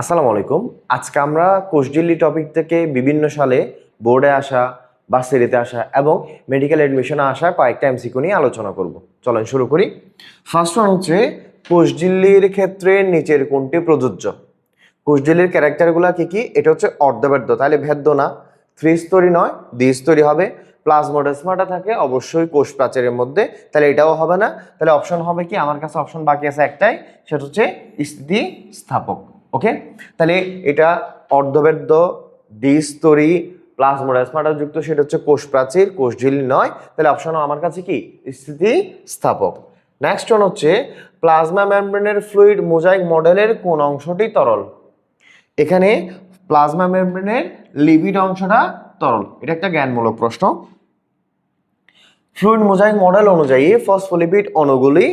আসসালামু আলাইকুম। আজকে আমরা কোষঝিল্লি টপিক থেকে বিভিন্ন সালে বোর্ডে আসা বার্সিটিতে আসা এবং মেডিকেল অ্যাডমিশনে আসা কয়েকটা এমসিকিউ নিয়ে আলোচনা করব। চলেন শুরু করি। ফার্স্ট ওয়ান হচ্ছে কোষঝিল্লির ক্ষেত্রে নিচের কোনটি প্রযোজ্য? কোষঝিল্লির ক্যারেক্টারগুলো কী কী? এটা হচ্ছে অর্ধবেদ্য তাহলে ভেদ্য না। ত্রিস্তরী নয়, দ্বিস্তরী হবে। প্লাজমোডেসমাটা থাকে, অবশ্যই কোষ প্রাচীরের মধ্যে, তাহলে এটাও হবে না। তাহলে অপশন হবে কি? আমার কাছে অপশন বাকি আছে একটাই, সেটা হচ্ছে স্থিতি স্থাপক ওকে তাহলে এটা অর্ধবেদ্য দ্বিস্তরী প্লাজমোডেসমাটা যুক্ত, সেটা হচ্ছে কোষ প্রাচীর, কোষ ঝিল্লি নয়। তাহলে অপশন আমার কাছে কি? স্থিতি স্থাপক নেক্সট ওয়ান হচ্ছে প্লাজমা মেমব্রেনের ফ্লুইড মোজাইক মডেলের কোন অংশটি তরল? এখানে প্লাজমা মেমব্রেনের লিভিড অংশটা তরল। এটা একটা জ্ঞানমূলক প্রশ্ন। ফ্লুইড মোজাইক মডেল অনুযায়ী ফসফোলিপিড অণুগুলি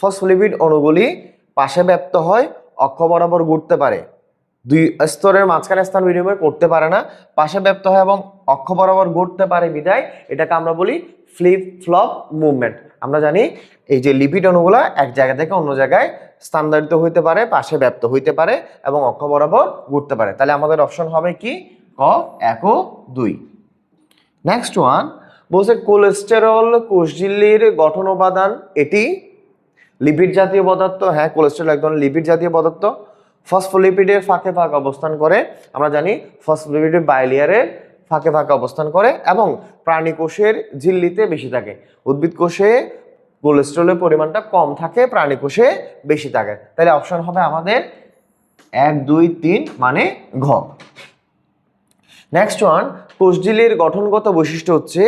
ফসফোলিপিড অণুগুলি পাশে ব্যপ্ত হয় অক্ষ বরাবর ঘুরতে পারে। দুই স্তরের মাঝখানে স্থান বিনিময় করতে পারে না। পাশে ব্যপ্ত হয় এবং অক্ষ বরাবর ঘুরতে পারে বিদায়। এটাকে আমরা বলি ফ্লিপ ফ্লপ মুভমেন্ট। আমরা জানি এই যে লিপিড অণুগুলা এক জায়গা থেকে অন্য জায়গায় স্থানান্তরিত হইতে পারে, পাশে ব্যপ্ত হইতে পারে এবং অক্ষ বরাবর ঘুরতে পারে। তাহলে আমাদের অপশন হবে কি? ক, এক ও দুই। নেক্সট ওয়ান বলছে কোলেস্টেরল কোষঝিল্লির গঠন উপাদান এটি লিপিড জাতীয় পদার্থ হ্যাঁ কোলেস্টেরল একদম লিপিড জাতীয় পদার্থ ফসফোলিপিডের ফাঁকে ফাঁকে অবস্থান করে, আমরা জানি ফসফোলিপিডের বাইলিয়ারের ফাঁকে ফাঁকে অবস্থান করে এবং প্রাণী কোষের ঝিল্লিতে বেশি থাকে। উদ্ভিদ কোষে কোলেস্টেরলের পরিমাণটা কম থাকে প্রাণী কোষে বেশি থাকে। তাহলে অপশন হবে আমাদের এক, দুই, তিন মানে ঘ। নেক্সট ওয়ান কোষ ঝিল্লির গঠনগত বৈশিষ্ট্য হচ্ছে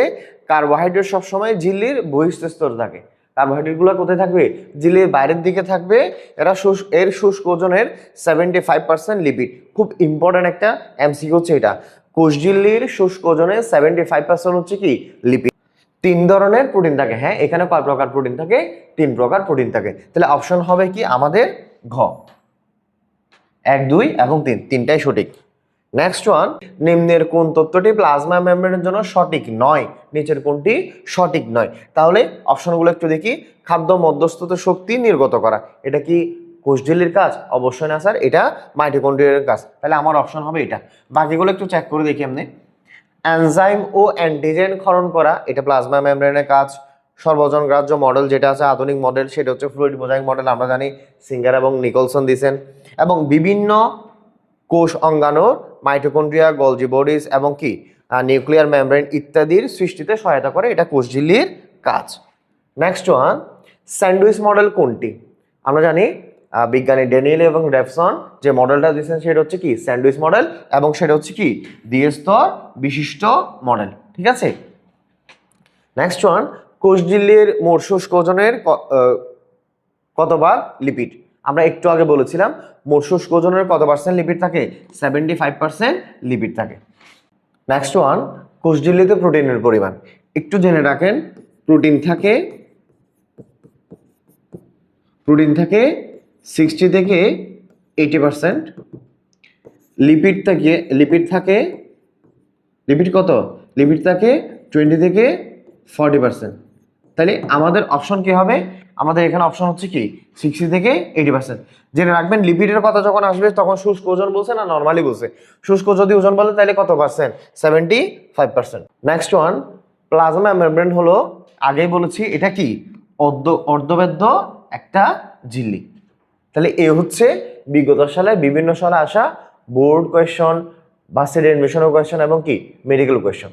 কার্বোহাইড্রেট সবসময় ঝিল্লির বহিষ্ঠ স্তর থাকে। কার্বোহাইড্রেটগুলো কোথায় থাকবে? ঝিল্লির বাইরের দিকে থাকবে। এরা এর শুষ্ক ওজনের সেভেন্টি ফাইভ পার্সেন্ট লিপিড খুব ইম্পর্ট্যান্ট একটা এমসিকিউ হচ্ছে এটা। কোষ ঝিল্লির শুষ্ক ওজনের সেভেন্টি ফাইভ পার্সেন্ট হচ্ছে কি? লিপিড তিন ধরনের প্রোটিন থাকে। হ্যাঁ এখানে কয় প্রকার প্রোটিন থাকে? তিন প্রকার প্রোটিন থাকে। তাহলে অপশন হবে কি? আমাদের ঘ। এক, দুই এবং তিন। তিনটাই সঠিক। নেক্সট ওয়ান নিম্নের কোন তথ্যটি প্লাজমা মেমব্রেনের জন্য সঠিক নয়? নিচের কোনটি সঠিক নয়? তাহলে অপশনগুলো একটু দেখি। খাদ্য মধ্যস্থত শক্তি নির্গত করা। এটা কি কোষঝিল্লির কাজ? অবশ্যই না, স্যার। এটা মাইটোকন্ড্রিয়ার কাজ। তাহলে আমার অপশন হবে এটা। বাকিগুলো একটু চেক করে দেখি এমনি। অ্যানজাইম ও অ্যান্টিজেন ক্ষরণ করা, এটা প্লাজমা মেমব্রেনের কাজ। সর্বজন গ্রাহ্য মডেল যেটা আছে, আধুনিক মডেল সেটা হচ্ছে ফ্লুইড মোজাইক মডেল আমরা জানি। সিঙ্গার এবং নিকলসন দিছেন। এবং বিভিন্ন কোষ অঙ্গাণু মাইটোকন্ড্রিয়া গলজি বডিজ এবং কি নিউক্লিয়ার মেমব্রেন ইত্যাদির সৃষ্টিতে সহায়তা করে। এটা কোষঝিল্লির কাজ। নেক্সট ওয়ান স্যান্ডউইচ মডেল কোনটি? আমরা জানি বিজ্ঞানী ড্যানিয়েল এবং ডেফসন যে মডেলটা দিয়েছেন সেটা হচ্ছে কি, স্যান্ডউইচ মডেল এবং সেটা হচ্ছে কি, দ্বিস্তর বিশিষ্ট মডেল। ঠিক আছে? নেক্সট ওয়ান কোষঝিল্লির মোট শুষ্ক ওজনের কতবার লিপিড? আমরা একটু আগে বলেছিলাম মোট শুষ্ক ওজনের কত পার্সেন্ট লিপিড থাকে? সেভেন্টি ফাইভ পার্সেন্ট লিপিড থাকে। নেক্সট ওয়ান কোষঝিল্লিতে প্রোটিনের পরিমাণ। একটু জেনে রাখেন প্রোটিন থাকে প্রোটিন থাকে সিক্সটি থেকে এইটি পার্সেন্ট লিপিড থেকে লিপিড থাকে লিপিড কত? লিপিড থাকে টোয়েন্টি থেকে ফর্টি পার্সেন্ট তাহলে আমাদের অপশন কি হবে? আমাদের এখানে অপশন হচ্ছে কি? সিক্সটি থেকে এইটি পার্সেন্ট জেনে রাখবেন, লিপিডের কথা যখন আসবে, তখন শুষ্ক ওজন বলছে না নর্মালি বলছে? শুষ্ক যদি ওজন বলে, তাহলে কত percent seventy five percent next one plasma membrane হলো, আগেই বলেছি, এটা কি? অর্ধ, অর্ধবেদ্য একটা ঝিল্লি। তাহলে এ হচ্ছে বিগত সালে, বিভিন্ন সালে আসা বোর্ড কোয়েশন বাসের এডমিশনের কোয়েশন এবং কি? Medical question